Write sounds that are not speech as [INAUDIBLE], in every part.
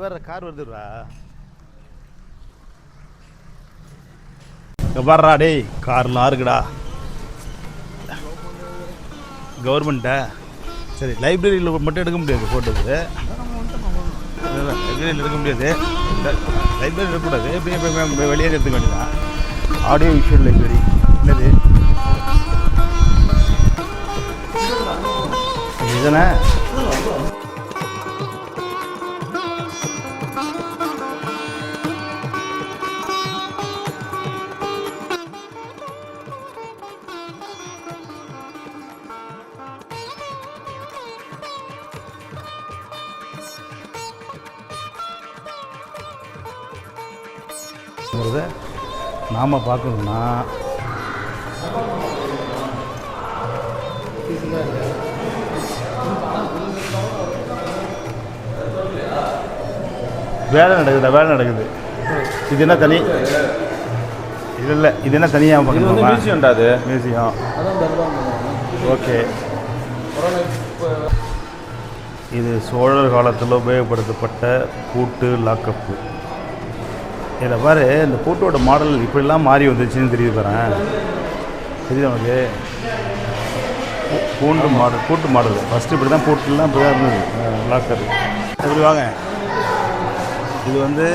இங்கே வர கார் வருதுடா. இங்கே வர்றா டேய் கார்லாம் இருக்குடா கவர்மெண்ட்டா சரி லைப்ரரியில் மட்டும் எடுக்க முடியாது ஃபோட்டோக்கு லைப்ரரியில் எடுக்க முடியாது. லைப்ரரி இருக்கக்கூடாது எப்படியும் போய் போய் வெளியே எடுத்துக்க வேண்டியதான் ஆடியோ விஷுவல் லைப்ரரி என்னது? இதுதானே ங்கிறத நாம் பார்க்கணும்னா வேலை நடக்குதா? வேலை நடக்குது. இது என்ன தனி? இது இல்லை இது என்ன தனியாக பார்க்கணுமா? மியூசியம்டா அது. மியூசியம். ஓகே. இது சோழர் காலத்தில் உபயோகப்படுத்தப்பட்ட பூட்டு லாக்கப்பு. இதில் பாரு இந்த ஃபோட்டோட மாடல் இப்படிலாம் மாறி வந்துச்சுன்னு தெரியுது பாருங்க தெரியுது நமக்கு பூண்டு மாடல் பூட்டு மாடல் ஃபஸ்ட்டு இப்படி தான் பூட்டுலாம் இப்படி தான் இருந்தது லாக்கர் இப்படி வாங்க. இது வந்து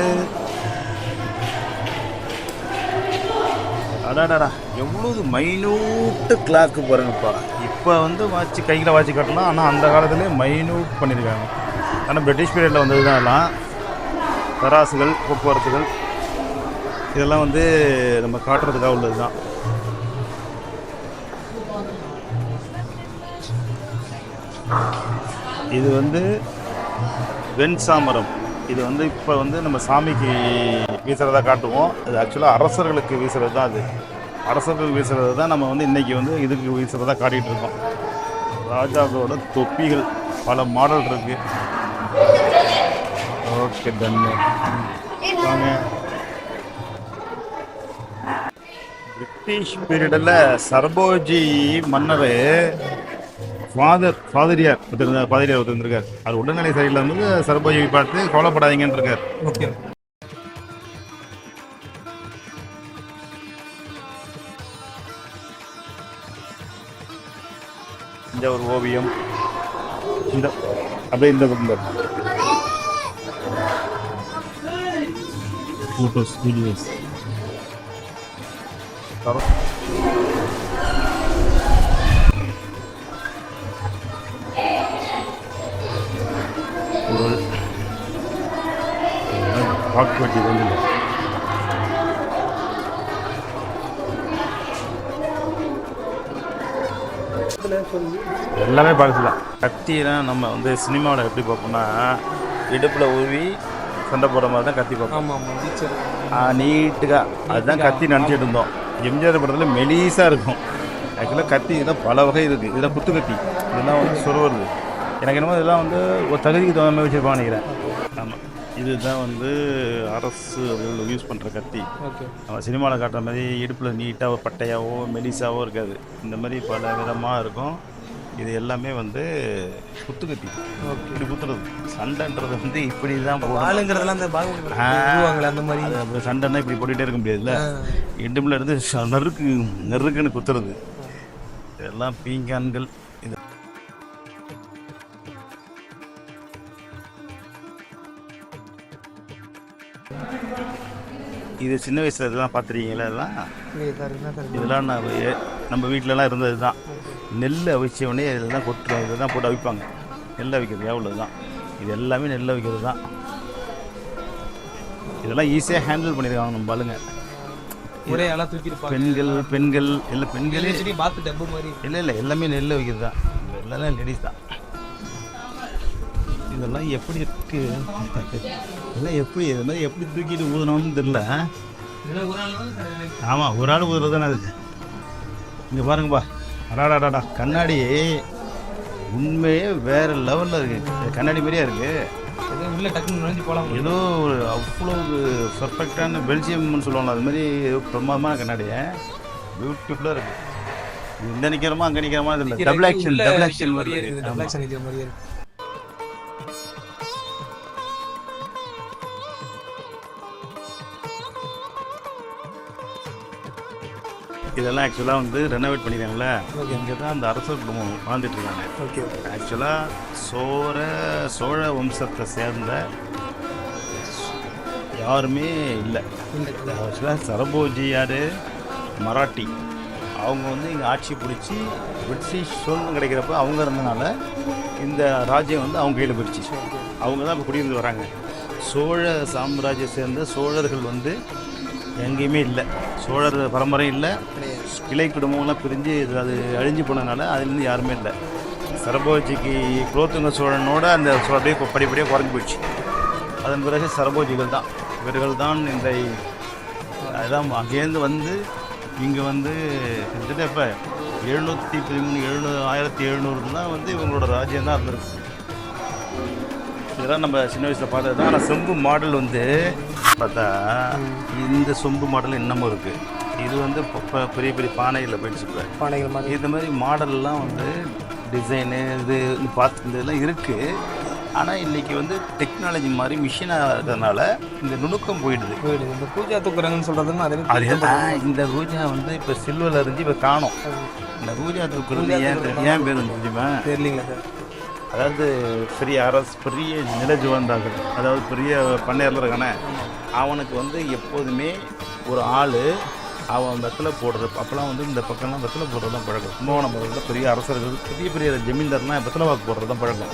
அடாடாடா எவ்வளோ மைனூட்டு கிளாக்கு பாருங்கப்பா. இப்போ வந்து வாட்சி கையில் வாட்சி கட்டலாம். ஆனால் அந்த காலத்துலேயே மைனூட் பண்ணியிருக்காங்க. ஆனால் பிரிட்டிஷ் பீரியடில் வந்தது தான் எல்லாம். தராசுகள் போக்குவரத்துகள். இதெல்லாம் வந்து நம்ம காட்டுறதுக்காக உள்ளது தான். இது வந்து வெண்சாமரம் இது வந்து இப்போ வந்து நம்ம சாமிக்கு வீசுறதா காட்டுவோம். இது ஆக்சுவலாக அரசர்களுக்கு வீசுறது தான் அது. அரசர்கள் வீசுறது தான் நம்ம வந்து இன்னைக்கு வந்து இதுக்கு வீசுறதா காட்டிகிட்டு இருக்கோம். ராஜாக்களோட தொப்பிகள் பல மாடல் இருக்கு. ஓகே தன்னு வாங்க. பிரிட்டிஷ் பீரியடில் சர்போஜி மன்னர் ஃபாதர் ஃபாதரியார் ஒருத்தர் ஃபாதரியார் ஒருத்தர் இருந்திருக்கார். அவர் உடல்நிலை சரியில்லாம வந்து சர்போஜியை பார்த்து கவலைப்படாதீங்கன்னு இருக்கார் ஓகே இந்த ஒரு ஓவியம். இந்த அப்படியே இந்த பக்கம் ஃபோட்டோஸ் வீடியோஸ் குரல் பார்க்க வேண்டியது வந்து. எல்லாமே பார்க்கலாம் கத்தியெல்லாம் நம்ம வந்து சினிமாவில் எப்படி பார்ப்போம்னா இடுப்பில் உருவி சண்டை போடுற மாதிரி தான் கத்தி பார்ப்போம். ஆமாம் நீட்டுగా அதுதான் கத்தி நினச்சிட்டு இருந்தோம். எம்ஜிஆர் படத்தில் மெலிசாக இருக்கும். ஆக்சுவலாக கத்தி இதெல்லாம் பல வகை இருக்குது இதெல்லாம் குத்து கத்தி. இதெல்லாம் வந்து சொருவது எனக்கு என்னமோ இதெல்லாம் வந்து ஒரு தகுதிக்கு தகுந்த மாதிரி வச்சுருப்பான்னு நினைக்கிறேன். ஆமாம் இதுதான் வந்து அரசு யூஸ் பண்ணுற கத்தி. நம்ம சினிமாவில் காட்டுற மாதிரி இடுப்பில் நீட்டாக பட்டையாவோ மெலிசாவோ இருக்காது. இந்த மாதிரி பல விதமாக இருக்கும். இது எல்லாமே வந்து குத்துக்கத்தி இப்படி குத்துறது. சண்டைன்றது வந்து இப்படி தான் போகணும். ஆளுங்கிறதெல்லாம் அந்த. போடுவாங்களே அந்த மாதிரி? சண்டைன்னா இப்படி போட்டுகிட்டே இருக்க முடியாதுல்ல? இடும்பில் இருந்து நறுக்கு நறுக்குன்னு குத்துறது. இதெல்லாம் பீங்கான்கள். இது இது சின்ன வயசுல இதெல்லாம் பார்த்துருக்கீங்களா இதெல்லாம்? இதெல்லாம் நம்ம வீட்டிலலாம் இருந்தது தான் நெல் அவிச்ச உடனே இதில் தான் கொட்டுறோம் இதில் தான் போட்டு அவிப்பாங்க. நெல் அவிக்கிறது எவ்வளோ தான் இது எல்லாமே நெல் அவிக்கிறது தான். இதெல்லாம் ஈஸியாக ஹேண்டில் பண்ணியிருக்காங்க நம்ம பாலுங்க ஒரே ஆளாக தூக்கியிருப்பாங்க பெண்கள் பெண்கள் இல்லை பெண்களே. பார்த்து டப்பு மாதிரி. இல்லை இல்லை எல்லாமே நெல் வைக்கிறது தான். எல்லாம் லேடிஸ் தான். இதெல்லாம் எப்படி இருக்கு? இதெல்லாம் எப்படி இது மாதிரி எப்படி தூக்கிட்டு ஊதணும்னு இதெல்லாம் தான் ஆமாம் ஒரு ஆள் ஊதுறது தானே அது. இங்கே பாருங்கப்பா. அடாடாடாடா. கண்ணாடி உண்மையே வேற லெவலில் இருக்கு. கண்ணாடி மாதிரியா இருக்கு. ஏதோ உள்ள டக்குன்னு நுழைஞ்சு போகலாம் ஏதோ ஒரு அவ்வளோ பர்ஃபெக்டான பெல்ஜியம்னு சொல்லுவாங்க அது மாதிரி பிரமாதமான கண்ணாடியை பியூட்டிஃபுல்லாக இருக்கு. இந்த நிற்கிறோமா அங்கே நிற்கிறோமா இல்லை. டபுள் ஆக்ஷன் டபுள் ஆக்ஷன் மாதிரியே இருக்குது டபுள் மாதிரி ஆக்ஷன் இது மாதிரியே இருக்கு. இதெல்லாம் ஆக்சுவலாக வந்து ரெனோவேட் Okay. இங்கே தான் அந்த அரசர் குடும்பம் வாழ்ந்துட்டு இருக்காங்க. ஓகே ஆக்சுவலாக சோழ சோழ வம்சத்தை சேர்ந்த யாருமே இல்லை. ஆக்சுவலாக சரபோஜி யார்? மராட்டி. அவங்க வந்து இங்கே ஆட்சி பிடிச்சி பிரிட்டிஷ் சுதந்திரம் கிடைக்கிறப்ப அவங்க இருந்தனால இந்த ராஜ்யம் வந்து அவங்க கையில் போயிடுச்சு. அவங்க தான் இப்போ குடியிருந்து வராங்க. சோழ சாம்ராஜ்யம் சேர்ந்த சோழர்கள் வந்து எங்கேயுமே இல்லை. சோழர் பரம்பரை இல்லை. கிளை குடும்பம்லாம் பிரிஞ்சு இது அது அழிஞ்சு போனதுனால அதுலேருந்து யாருமே இல்லை. சரபோஜிக்கு குலோத்துங்க சோழனோட அந்த சோ- அப்படியே படிப்படியாக குறைஞ்சி போயிடுச்சு. அதன் பிறகு சரபோஜிகள் தான். இவர்கள் தான் இந்த அதான் அங்கேருந்து வந்து இங்கே வந்து கிட்டத்தட்ட இப்போ எழுநூற்றி பதிமூணு எழுநூறு ஆயிரத்தி எழுநூறு தான் வந்து இவங்களோட ராஜ்யம் தான் இருந்திருக்கு. இதெல்லாம் நம்ம சின்ன வயசில் பார்த்தது தான் ஆனால் செம்பு மாடல் வந்து பார்த்தா இந்த சொம்பு மாடல் இன்னமும் இருக்குது இது வந்து பெரிய பெரிய பானைகளில் போயிடுச்சு இப்போ பானைகள் மாதிரி. இந்த மாதிரி மாடல்லாம் வந்து டிசைனு இது பார்த்து இந்த இதெல்லாம் இருக்குது ஆனால் இன்றைக்கி வந்து டெக்னாலஜி மாதிரி மிஷினாக இருக்கிறதுனால இந்த நுணுக்கம் போயிடுது. போயிடுது. இந்த பூஜா தூக்குறாங்கன்னு சொல்றதுன்னு அதே இந்த பூஜா வந்து இப்போ சில்வரில் இருந்து இப்போ காணும். இந்த பூஜா தூக்குறது ஏன் ஏன் பேர் வந்து தெரியுமா? தெரியலீங்களா சார். அதாவது பெரிய அரசு பெரிய நிலஜுவந்தார்கள் அதாவது பெரிய பண்ணையரில் இருக்கானே அவனுக்கு வந்து எப்போதுமே ஒரு ஆள் அவன் வெத்தலை போடுறது. அப்போல்லாம் வந்து இந்த பக்கம்லாம் வெத்தலை போடுறது தான் பழக்கம். கும்பகோணம் பக்கத்தில் பெரிய அரசர்கள் பெரிய பெரிய ஜமீன்தார்லாம் வெத்தலை வாக்கு போடுறது தான் பழக்கம்.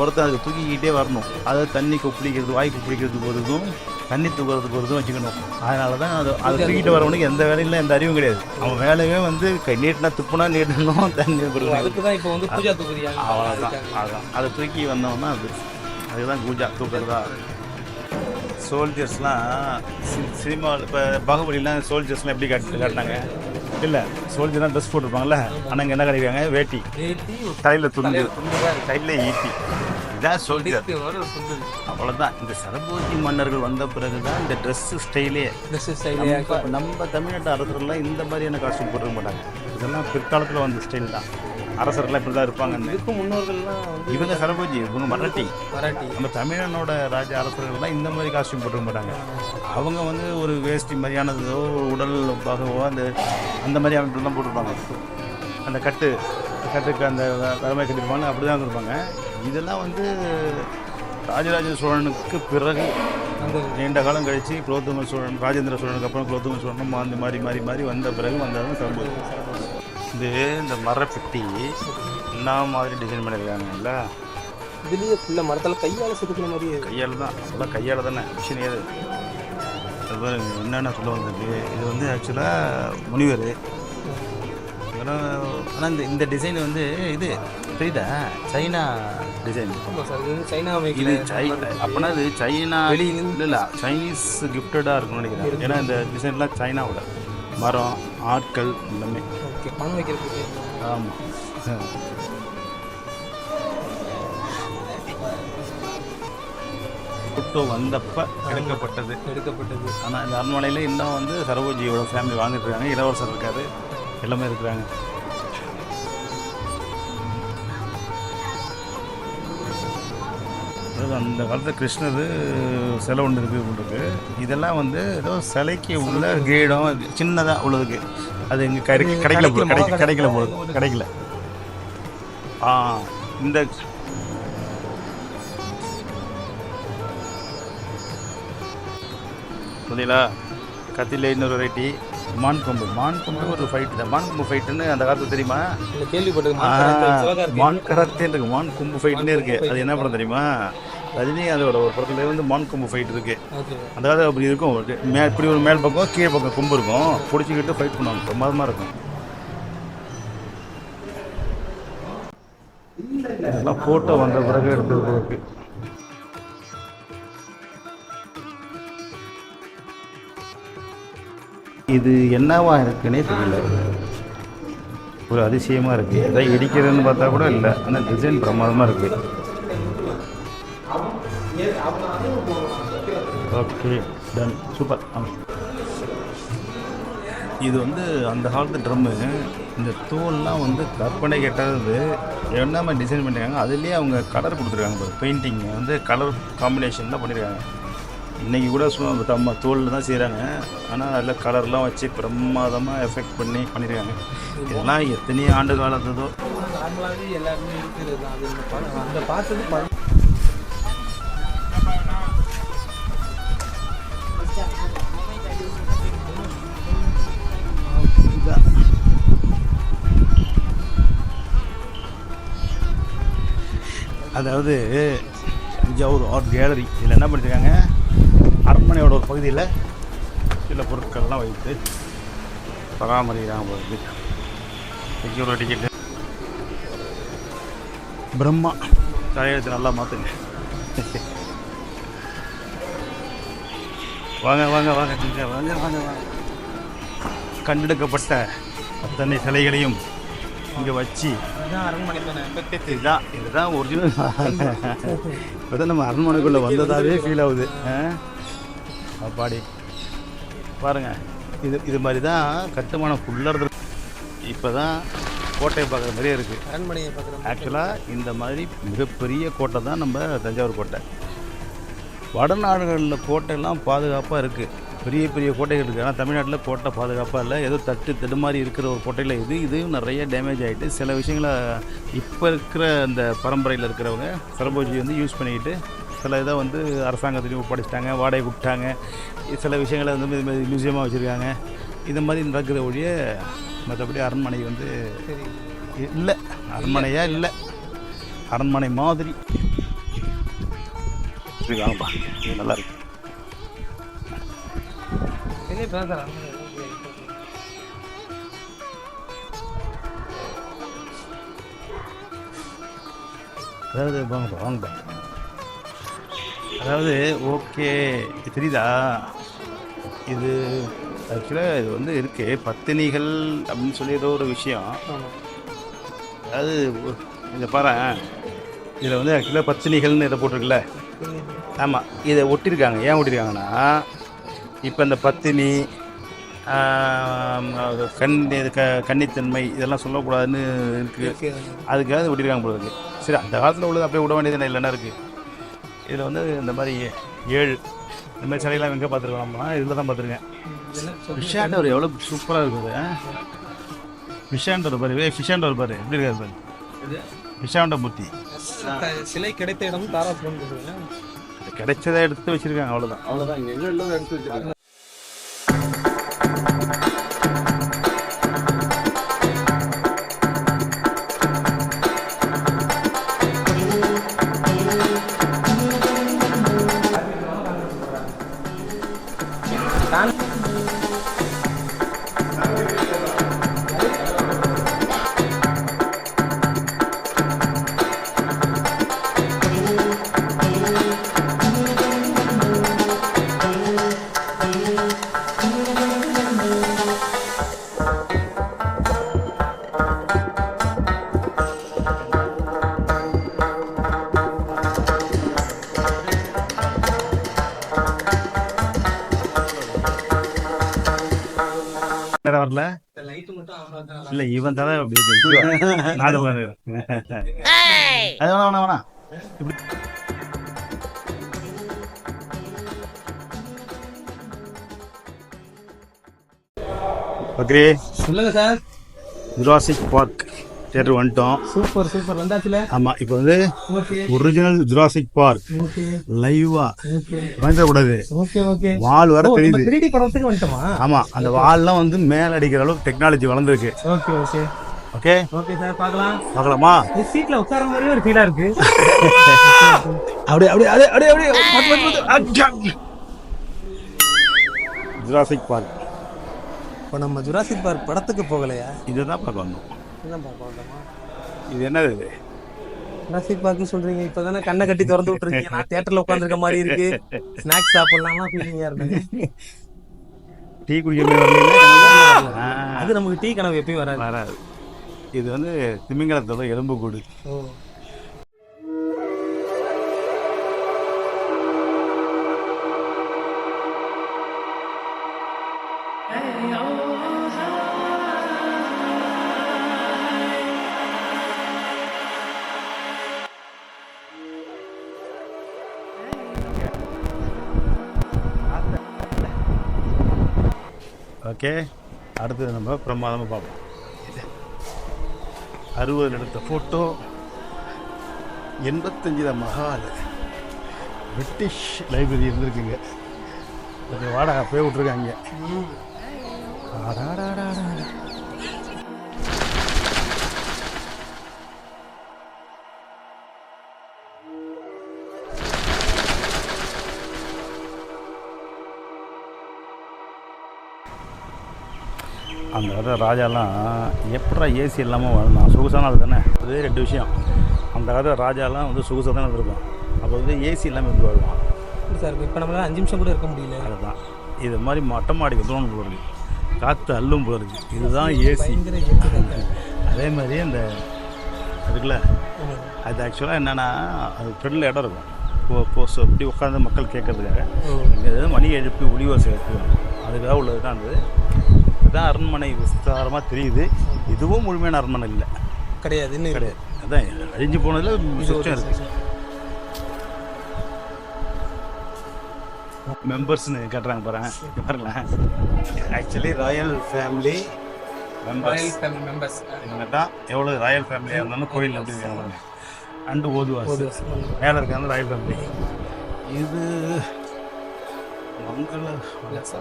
ஒருத்தன் அதுக்கு தூக்கிக்கிட்டே வரணும். அதை தண்ணி கொப்பளிக்கிறது வாய் கொப்பளிக்கிறதுக்கு போகிறதும் தண்ணி தூக்குறதுக்கு போகிறதும் வச்சுக்கணும். அதனால தான் அது அதை தூக்கிட்டு வரவனுக்கு எந்த வேலையும் எந்த அறிவும் கிடையாது. அவன் வேலையே வந்து கை நீட்டினா துப்புனா நீட்டணும் தண்ணி அதுக்கு தான் இப்போ வந்து பூஜா தூக்குறியா அவ்வளோதான் அதான் அதை தூக்கி வந்தோம்னா அது. அதுதான் பூஜா தூக்குறதா. சோல்ஜர்ஸ்லாம் சினிமாவில் இப்போ பாகுபலிலாம் சோல்ஜர்ஸ்லாம் எப்படி காட்டு காட்டினாங்க? இல்லை சோல்ஜர்லாம் ட்ரெஸ் போட்டிருப்பாங்கல்ல ஆனால் இங்கே என்ன கிடைக்கிறாங்க வேட்டி. தலையில் துண்டு. கையில் ஈட்டி. இதான் சோல்ஜர் அவ்வளோதான் இந்த சரபோஜி மன்னர்கள் வந்த பிறகு தான் இந்த ட்ரெஸ் ஸ்டைலே ட்ரெஸ் ஸ்டைலே நம்ம தமிழ்நாட்டு அரசர்கள்லாம் இந்த மாதிரியான காஸ்டியூம் போட்டுக்க மாட்டாங்க. இதெல்லாம் பிற்காலத்தில் வந்த ஸ்டைல் தான். அரசர்கள்லாம் இப்படி தான் இருப்பாங்கன்னு. இதுக்கும் முன்னோர்கள்லாம் வந்து இவங்க சரபோஜி இவங்க மராட்டி. மராட்டி. நம்ம தமிழனோட ராஜ அரசர்கள்லாம் இந்த மாதிரி காஸ்டியூம் போட்டுக்க மாட்டாங்க. அவங்க வந்து ஒரு வேஷ்டி மாதிரியானதோ உடல் பாகவோ அந்த அந்த மாதிரி அமைப்பு தான் போட்டிருப்பாங்க. அந்த கட்டு கட்டுக்கு அந்த தலைமை கட்டிருப்பாங்க அப்படி தான் இருப்பாங்க இதெல்லாம் வந்து ராஜராஜ சோழனுக்கு பிறகு அந்த நீண்ட காலம் கழித்து குலோத்துங்க சோழன் ராஜேந்திர சோழனுக்கு அப்புறம் குலோத்துங்க சோழனும் மாறி மாறி மாறி வந்த பிறகு வந்தது சரபோஜி. இது இந்த மரப்பெட்டி என்ன மாதிரி டிசைன் பண்ணியிருக்காங்கல்ல? இதுலயே ஃபுல்லாக மரத்தில் கையால் செதுக்கிற இருக்கு. கையால் தான். அதெல்லாம் கையால் தானே. மிஷின் ஏது அது பாருங்க என்னென்ன சொல்ல வந்திருக்கு? இது வந்து ஆக்சுவலாக முனிவர். ஆனால் இந்த இந்த டிசைன் வந்து இது புரியுதா? சைனா டிசைன் இது சைனா இது மேக்கில் சை அப்போனா இது சைனா வெளியிலிருந்து இல்லை சைனீஸ் கிஃப்டடாக இருக்கும்னு நினைக்கிறேன். ஏன்னா இந்த டிசைன்லாம் சைனாவோட. மரம் ஆட்கள் எல்லாமே. பணம் வைக்கிறதுக்கு. ஆமாம் புட்டோ வந்தப்ப எடுக்கப்பட்டது. எடுக்கப்பட்டது. ஆனால் இந்த அரண்மனையில் இன்னும் வந்து சரோஜியோட ஃபேமிலி வாழ்ந்துட்டு இருக்காங்க. இளவரசர் இருக்காரு. எல்லாமே இருக்கிறாங்க. அந்த காலத்தில் கிருஷ்ணர் சிலை ஒன்று இருக்குது இதெல்லாம் வந்து ஏதோ சிலைக்கு உள்ள கீடம் சின்னதாக உள்ளதுக்கு. அது இங்கே கிடை கிடைக்கல போல கிடைக்க கிடைக்கல போல கிடைக்கல. ஆ இந்த புரியுங்களா கத்தியில் இன்னொரு வெரைட்டி. மான் கொம்பு. மான் கொம்பு ஒரு ஃபைட் தான். மான் கொம்பு ஃபைட்டுன்னு அந்த காலத்தில் தெரியுமா? சிவகார்த்திகேயன் மான் கராத்தே இருக்கு மான் கொம்பு ஃபைட்னே இருக்கு. அது என்ன படம் தெரியுமா? ரஜினி அதோட ஒரு படத்துல வந்து மான் கொம்பு ஃபைட் இருக்கு. அந்த காலத்தில் அப்படி இருக்கும். மே இப்படி ஒரு மேல் பக்கம் கீழ் பக்கம் கொம்பு இருக்கும். பிடிச்சிக்கிட்டு ஃபைட் பண்ணுவாங்க. பிரமாதமாக இருக்கும். இதெல்லாம் ஃபோட்டோ வந்த பிறகு எடுத்தது இருக்கு. இது என்னவா இருக்குன்னே தெரியல. ஒரு அதிசயமாக இருக்குது எதை இடிக்கிறதுன்னு பார்த்தா கூட இல்லை. ஆனால் டிசைன் பிரமாதமாக இருக்குது ஓகே டன் சூப்பர் இது வந்து அந்த காலத்து ட்ரம்மு இந்த தோல்லாம் வந்து கற்பனை கெட்டது. என்ன டிசைன் பண்ணிருக்காங்க? அதுலேயே அவங்க கலர் கொடுத்துருக்காங்க பெயிண்டிங் வந்து கலர் காம்பினேஷன் தான் பண்ணியிருக்காங்க இன்றைக்கி கூட சும்மா தம்ம தோலில் தான் செய்கிறாங்க ஆனால் அதில் கலர்லாம் வச்சு பிரமாதமாக எஃபெக்ட் பண்ணி பண்ணியிருக்காங்க இதெல்லாம் எத்தனை ஆண்டு காலத்ததோ நார்மலாகவே எல்லாருமே இருக்கிறது அந்த பார்த்தது அதாவது தஞ்சாவூர் ஆர்ட் கேலரி இதில் என்ன பண்ணியிருக்காங்க அரண்மனையோட ஒரு பகுதியில் சில பொருட்கள்லாம் வைத்து பராமரிக்கிறாங்க போகுது செக்யூரிட்டி டிக்கெட்டு பிரம்மா. தலையெழுத்து நல்லா மாற்றுங்க வாங்க வாங்க வாங்க வாங்க வாங்க வாங்க. கண்டெடுக்கப்பட்ட அத்தனை சிலைகளையும் இங்கே வச்சு அதுதான் அரண்மனை தானே இதுதான் இதுதான் ஒரிஜினல் இப்போ தான் நம்ம அரண்மனைக்குள்ளே வந்ததாகவே ஃபீல் ஆகுது? அப்பாடி. பாருங்க இது இது மாதிரி தான் கட்டுமானம் ஃபுல்லாக இப்போ தான் கோட்டையை பார்க்குற மாதிரியே இருக்குது அரண்மனையை பார்க்குறோம் ஆக்சுவலாக இந்த மாதிரி மிகப்பெரிய கோட்டை தான் நம்ம தஞ்சாவூர் கோட்டை. வடநாடுகளில் கோட்டையெல்லாம் பாதுகாப்பாக இருக்குது பெரிய பெரிய கோட்டைகள் இருக்குது ஆனால் தமிழ்நாட்டில் கோட்டை பாதுகாப்பாக இல்லை. ஏதோ தட்டு தடுமாறி இருக்கிற ஒரு கோட்டையில் இது இதுவும் நிறைய டேமேஜ் ஆகிட்டு சில விஷயங்களை இப்போ இருக்கிற அந்த பரம்பரையில் இருக்கிறவங்க சரபோஜி வந்து யூஸ் பண்ணிக்கிட்டு சில இதை வந்து அரசாங்கத்துலேயும் ஒப்படைச்சிட்டாங்க வாடகை விட்டாங்க. சில விஷயங்களை வந்து இது மாதிரி மியூசியமாக வச்சுருக்காங்க. இது மாதிரி நடக்கிற ஒழிய மற்றபடி அரண்மனை வந்து இல்லை. அரண்மனையாக இல்லை. அரண்மனை மாதிரி. இது இது நல்லா இருக்கு. சரி இப்போ அதாவது வாங்கப்பா வாங்க அதாவது ஓகே தெரியுதா இது ஆக்சுவலாக இது வந்து இருக்கு பத்தினிகள் அப்படின்னு சொல்லி ஏதோ ஒரு விஷயம் அதாவது இதை பாரு இதில் வந்து ஆக்சுவலாக பத்தினிகள்னு இதை போட்டிருக்குல்ல ஆமாம் இதை ஒட்டியிருக்காங்க ஏன் ஒட்டியிருக்காங்கன்னா இப்போ இந்த பத்தினி கண் இது க கன்னித்தன்மை இதெல்லாம் சொல்லக்கூடாதுன்னு இருக்குது அதுக்காக ஒட்டியிருக்காங்க போல சரி அந்த காலத்தில் உள்ளது அப்படியே விட வேண்டியது இல்லைன்னா இருக்குது இதில் வந்து இந்த மாதிரி ஏழு இந்த மாதிரி சிலையெல்லாம் எங்கே பார்த்துருக்கோம்னா இதில் தான் பார்த்துருக்கேன். ஃபிஷாண்டவர் எவ்வளோ சூப்பராக இருக்குது ஃபிஷாண்டவர் பாரு வே ஃபிஷாண்டவர் பாரு எப்படி இருக்காரு பாரு. ஃபிஷாண்ட மூர்த்தி சிலை கிடைத்த இடம் தாராசுரம் கிடைச்சதை எடுத்து வச்சிருக்காங்க அவ்வளோதான் அவ்வளோதான் எங்கே எடுத்து வச்சிருக்காங்க? இல்லை இவன் தலை அப்படி நான் அது இப்படி பக்ரே. சொல்லுங்க சார். Jurassic park. தேட்டர் வந்துட்டோம். Super super. வந்தாச்சுல? ஆமாம் இப்போ வந்து ஒரிஜினல் ஜுராசிக் பார்க் லைவா பயந்துடக்கூடாது. Okay okay. வால் வர தெரியுது. த்ரீ படத்துக்கு வந்துட்டோமா? ஆமாம் அந்த வால்லாம் வந்து மேல் அடிக்கிற அளவுக்கு டெக்னாலஜி வளர்ந்துருக்கு. Okay okay. Okay? Okay sir பார்க்கலாம். பார்க்கலாமா? இந்த சீட்ல உட்கார மாதிரியே ஒரு ஃபீலா இருக்கு. அப்படியே அப்படியே அப்படியே அப்படியே அப்படியே. ஜுராசிக் பார்க் இப்போ நம்ம ஜுராசிக் பார்க் படத்துக்கு போகலையா? இதுதான் பார்க்க வந்தோம். இது என்னது இது? ஜுராசிக் பார்க் சொல்றீங்க இப்பதானே கண்ணை கட்டி திறந்து விட்டுருக்கீங்க. நான் தியேட்டர்ல உட்காந்துருக்க மாதிரி இருக்கு. ஸ்நாக்ஸ் சாப்பிடலாமா? ஃபீலிங்கா இருக்கு டீ குடிக்க அது நமக்கு டீ கனவு எப்பயும் வராது. வராது. இது வந்து திமிங்கலத்தோட எலும்பு கூடு ஓகே. அடுத்தது நம்ம பிரமாதமாக பார்ப்போம். அறுபதில் எடுத்த ஃபோட்டோ எண்பத்தஞ்சில் மகால். பிரிட்டிஷ் லைப்ரரி இருந்திருக்குங்க. வாடகை போய் விட்ருக்காங்க அடாடாடாடா. அந்த காலத்தில் ராஜாலாம் எப்படா ஏசி இல்லாமல் வாழ்ந்தான் சொகுசான ஆள் தானே? அதே ரெண்டு விஷயம். அந்த காலத்தில் ராஜாலாம் வந்து சொகுசாக தானே இருந்திருப்பான் அப்போ வந்து ஏசி இல்லாமல் இருந்து வாழ்வான். சார் இப்போ நம்மளால அஞ்சு நிமிஷம் கூட இருக்க முடியல. அதுதான் இது மாதிரி மொட்டை மாடிக்கு தோணும் போல காற்று அள்ளும் போல இருக்கு. இதுதான் ஏசி. அதே மாதிரி அந்த அதுக்குள்ள அது ஆக்சுவலாக என்னென்னா அது ஃப்ரெண்டில் இடம் இருக்கும். இப்போ போஸ்ட் இப்படி உட்காந்து மக்கள் கேட்கறதுக்காக மணி எழுப்பி ஒளிவாசம் எழுப்புவாங்க அதுக்காக உள்ளது தான் அது. இதுதான் அரண்மனை விஸ்தாரமாக தெரியுது. இதுவும் முழுமையான அரண்மனை இல்லை. கிடையாது இன்னும் கிடையாது. அதான் அழிஞ்சு போனதில் சுத்தம் இருக்குது மெம்பர்ஸ்னு கட்டுறாங்க பாருங்க பாருங்களேன் actually royal family members members இவங்க தான் எவ்வளோ ராயல் ஃபேமிலியாக இருந்தாலும் கோயில் அப்படி இருக்காங்க அண்டு ஓதுவாஸ் மேலே இருக்காங்க ராயல் ஃபேமிலி இது மங்கள.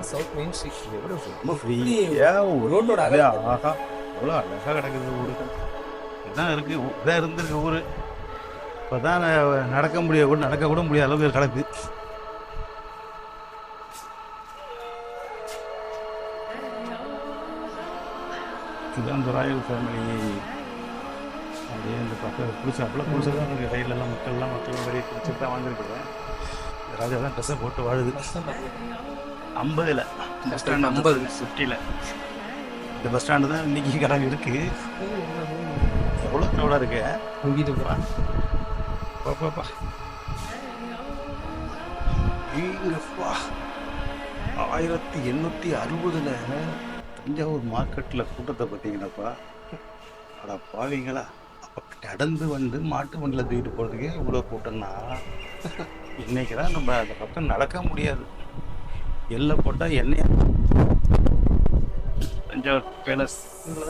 சவுத் மெயின் ஸ்ட்ரீட் ரொம்ப ஃப்ரீயாக ரோட்டோட ஆஹா. அவ்வளோ அழகாக கிடக்குது ஊர். இதான் இருக்குது இதான் இருந்திருக்கு ஊர். இப்போ தான் நடக்க முடிய கூட நடக்க கூட முடியாத அளவுக்கு கிடக்கு இதுதான் இந்த ராயல் ஃபேமிலி அப்படியே இந்த பக்கம் குளிச்சாப்புல குளிச்சு தான் இருக்குது ரயிலெல்லாம் மக்கள்லாம் மக்கள் வெளியே குளிச்சுட்டு தான் வாழ்ந்துருக்குறேன் ராஜா தான் ட்ரெஸ்ஸை போட்டு வாழுது. ஐம்பதில். பஸ் ஸ்டாண்ட் ஐம்பது. ஃபிஃப்டியில் இந்த பஸ் ஸ்டாண்டு தான் இன்னைக்கு கடை இருக்கு. எவ்வளோ க்ரௌடாக இருக்கு? வீட்டு பா, பா, பா. ஐயப்பா. ஆயிரத்தி எண்ணூற்றி அறுபதுல தஞ்சாவூர் மார்க்கெட்டில் கூட்டத்தை பார்த்தீங்கன்னாப்பா அட பாவீங்களா. அப்போ கடந்து வந்து மாட்டு வண்டியில் தூக்கிட்டு போகிறதுக்கே இவ்வளோ கூட்டம்னா. இன்னைக்கு தான் நம்ம அந்த பக்கம் நடக்க முடியாது. எல்லை போட்டால் எண்ணெய். தஞ்சாவூர் பேலஸ்.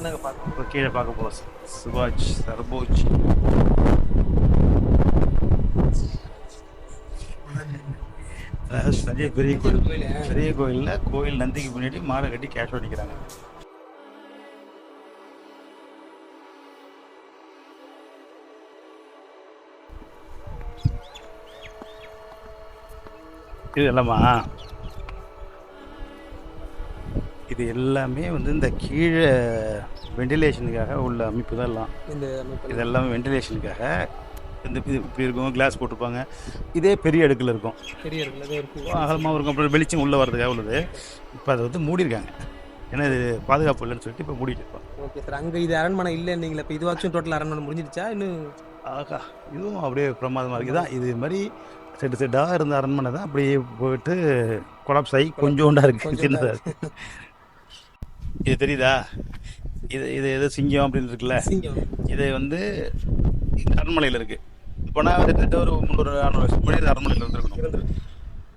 நாங்கள் இப்போ கீழே பார்க்க போகிறோம் சிவாஜ் சர்போஜ். தஞ்சை பெரிய கோயில். பெரிய கோயிலில் கோயில் நந்திக்கு முன்னாடி மாலை கட்டி கேஷ் அடிக்கிறாங்க இது எல்லாமா இது எல்லாமே வந்து இந்த கீழே வெண்டிலேஷனுக்காக உள்ள அமைப்பு தான் எல்லாம். இந்த அமைப்பு இது எல்லாமே வெண்டிலேஷனுக்காக இந்த இது இப்படி இருக்கும் கிளாஸ் போட்டிருப்பாங்க. இதே பெரிய அடுக்கில் இருக்கும். பெரிய இருக்குல்ல இருக்கு அகலமாக இருக்கும் அப்புறம் வெளிச்சம் உள்ளே வர்றதுக்காக உள்ளது. இப்போ அதை வந்து மூடியிருக்காங்க ஏன்னா இது பாதுகாப்பு இல்லைன்னு சொல்லிட்டு இப்போ மூடிட்டு இருப்பாங்க ஓகே சார் அங்கே இது அரண்மனை இல்லை நீங்களே இப்போ இதுவாச்சும் டோட்டல் அரண்மனை முடிஞ்சிருச்சா இன்னும் ஆகா இதுவும் அப்படியே பிரமாதமாக இருக்குது தான் இது மாதிரி செட்டு செட்டாக இருந்த அரண்மனை தான். அப்படியே போயிட்டு கொலாப்ஸ் ஆகி கொஞ்சோண்டா இருக்குது சின்னதாக இருக்கு. இது தெரியுதா? இது இது எது சிங்கம் அப்படின்னு இருக்குல்ல? இது வந்து அரண்மனையில் இருக்குது இப்போ நான் கிட்டத்தட்ட ஒரு முந்நூறு நானூறு வருஷம் முன்னாடி அரண்மனையில் இருந்திருக்கணும். இருந்திருக்கு.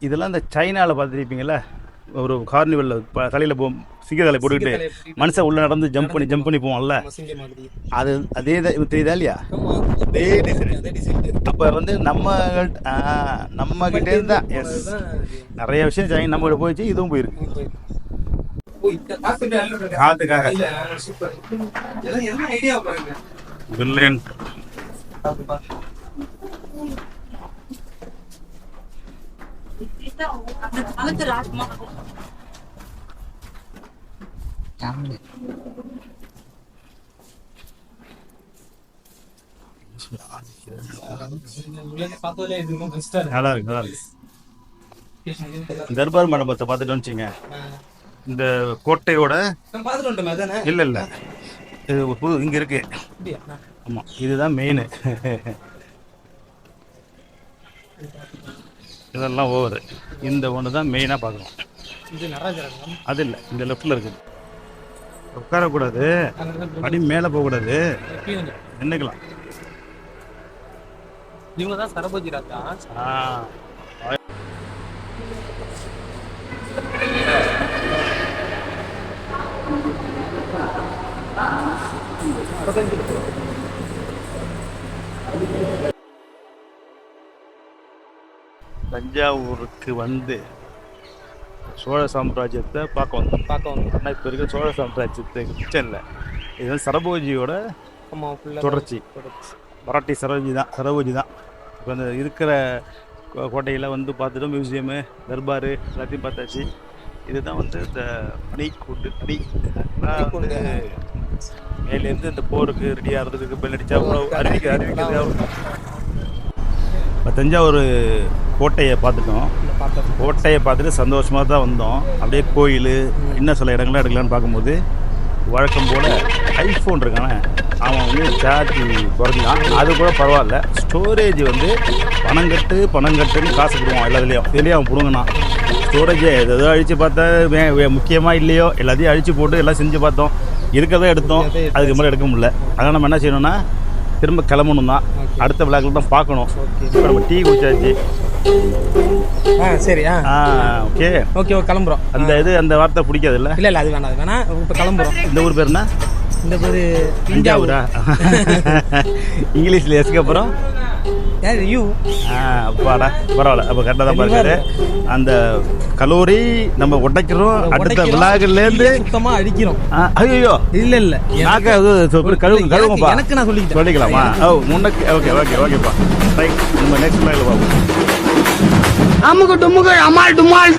இதெல்லாம் இந்த சைனாவில் பார்த்துருப்பீங்கல்ல? ஒரு கார்னிவலில் தலையில் போ சிங்கத்தலை போட்டுக்கிட்டு மனுஷன் உள்ள நடந்து ஜம்ப் பண்ணி ஜம்ப் பண்ணி போவான்ல மாதிரி. அது அதே தான் தெரியுதா இல்லையா? அதே டிசைன் அப்போ வந்து நம்ம நம்ம கிட்டே இருந்தா எஸ் நிறைய விஷயம் சைனா நம்ம கிட்ட போயிடுச்சு இதுவும் போயிருக்கு. காத்துக்காக பில்லியன் அந்த காலத்து ராஜ்குமார் நல்லா இருக்கு நல்லா இருக்கு தர்பார் மண்டபத்தை பார்த்துட்டு வச்சுங்க இந்த கோட்டையோட இல்லை இல்லை. இது ஒரு புது இங்கே இருக்கு. ஆமாம் இதுதான் மெயின் [LAUGHS] [LAUGHS] இதெல்லாம் ஓவர் இந்த ஒன்று தான் மெயினாக பார்க்கணும். இது நடராஜரங்கம் அது இல்லை இந்த லெஃப்டில் இருக்குது. உட்காரக்கூடாது. படி மேலே போகக்கூடாது. நின்றுக்கலாம் இவங்க தான் சரபோஜி ராஜா. ஆ. தஞ்சாவூருக்கு வந்து சோழ சாம்ராஜ்யத்தை பார்க்க வந்தோம். பார்க்க வந்தோம். ஆனால் இப்போ இருக்க சோழ சாம்ராஜ்யத்தை கிச்சனில். இது வந்து சரபோஜியோட தொடர்ச்சி. மராட்டி சரோஜி தான் சரோஜி தான். இப்போ அந்த இருக்கிற கோட்டையில வந்து பார்த்துட்டு மியூசியமு தர்பார் எல்லாத்தையும் பார்த்தாச்சு. இதுதான் வந்து இந்த மணி. அதான் வந்து மேலேருந்து இந்த போருக்கு ரெடி ஆகிறதுக்கு பெல் அடிச்சா உணவு அறிவிக்க அறிவிக்கிறது இப்போ தஞ்சாவூர் கோட்டையை பார்த்துட்டோம். கோட்டையை பார்த்துட்டு சந்தோஷமாக தான் வந்தோம். அப்படியே கோயில் இன்னும் சில இடங்கள்லாம் எடுக்கலான்னு பார்க்கும்போது வழக்கம் போல் ஐஃபோன் இருக்கானே அவன் வந்து சார்ஜ் குறைஞ்சான் அது கூட பரவாயில்ல. ஸ்டோரேஜ் வந்து பணம் கட்டு பணம் கட்டுன்னு காசு கொடுவான் எல்லாத்துலேயும். இதுலேயும் அவன் பிடுங்கினான். ஸ்டோரேஜை எதோ அழித்து பார்த்தா முக்கியமாக இல்லையோ எல்லாத்தையும் அழித்து போட்டு எல்லாம் செஞ்சு பார்த்தோம். இருக்கிறத எடுத்தோம். அதுக்கு மேலே எடுக்க முடியல. அதனால் நம்ம என்ன செய்யணும்னா திரும்ப கிளம்பணும் தான் அடுத்த விழாக்கள் தான் பார்க்கணும். இப்போ நம்ம டீ குடிச்சாச்சு. ஆ சரி ஆ. ஓகே ஓகே கிளம்புறோம். அந்த இது அந்த வார்த்தை பிடிக்காது இல்ல இல்ல இல்ல அது வேணாம் அது வேணாம். இப்போ கிளம்புறோம். இந்த ஊர் பேர் என்ன இந்த பேரு தஞ்சாவூரா? [LAUGHS] இங்கிலீஷ்ல எஸ்க்கு அப்புறம்? யூ ஆ அப்பாடா. பரவாயில்ல. அப்போ கரெக்டாக தான் பாருக்காரு அந்த கலோரி நம்ம உடைக்கிறோம். அடுத்த விழாக்கள்லேருந்து சுத்தமா அடிக்கிறோம். ஐயோ இல்ல இல்ல. நாக்க அது கழுவு கழுவுங்கப்பா. எனக்கு நான் சொல்லிக்கிட்டேன் சொல்லிக்கலாமா? ஓ முன்னக்கு ஓகே ஓகே ஓகேப்பா. ரைட் நம்ம நெக்ஸ்ட் விழாவில் பார்ப்போம். அமுக்கு டுமுக்கு அமால் டுமால்.